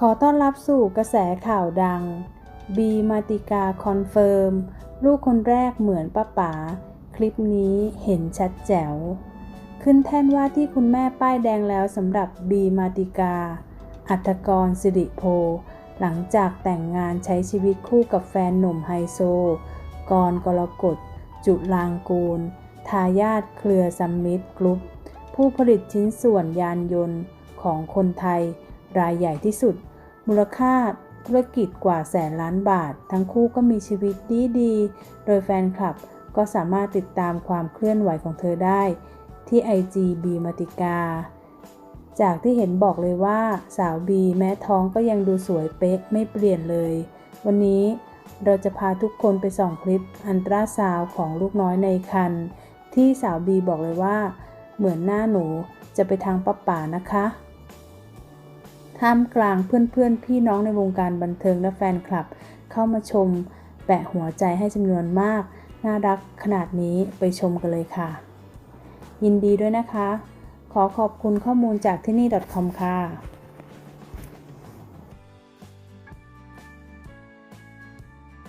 ขอต้อนรับสู่กระแสข่าวดัง บีมาติกาคอนเฟิร์ม ลูกคนแรกเหมือนป้าป๋า คลิปนี้เห็นชัดแจ๋ว ขึ้นแท่นว่าที่คุณแม่ป้ายแดงแล้วสำหรับบีมาติกา อัธกรสิริโพ หลังจากแต่งงานใช้ชีวิตคู่กับแฟนหนุ่มไฮโซ กรกรกฎ จุลางกูล ทายาทเครือซัมมิตกรุ๊ป ผู้ผลิตชิ้นส่วนยานยนต์ของคนไทย รายใหญ่ที่สุด มูลค่าธุรกิจกว่าแสนล้านบาท ทั้งคู่ก็มีชีวิตดีดีโดยแฟนคลับก็สามารถติดตามความเคลื่อนไหวของเธอได้ ที่ IG บีมาติกา จากที่เห็นบอกเลยว่าสาวบีแม้ท้องก็ยังดูสวยเป๊ะไม่เปลี่ยนเลย วันนี้เราจะพาทุกคนไปส่องคลิปอันตราซาวของลูกน้อยในคันที่สาวบีบอกเลยว่า เหมือนหน้าหนูจะไปทางป้าป่านะคะ ท่ามกลางเพื่อนๆ พี่น้องในวงการบันเทิงและแฟนคลับ เข้ามาชมแปะหัวใจให้จำนวนมาก น่ารักขนาดนี้ไปชมกันเลยค่ะ ยินดีด้วยนะคะ ขอขอบคุณข้อมูลจากที่นี่ .com ค่ะ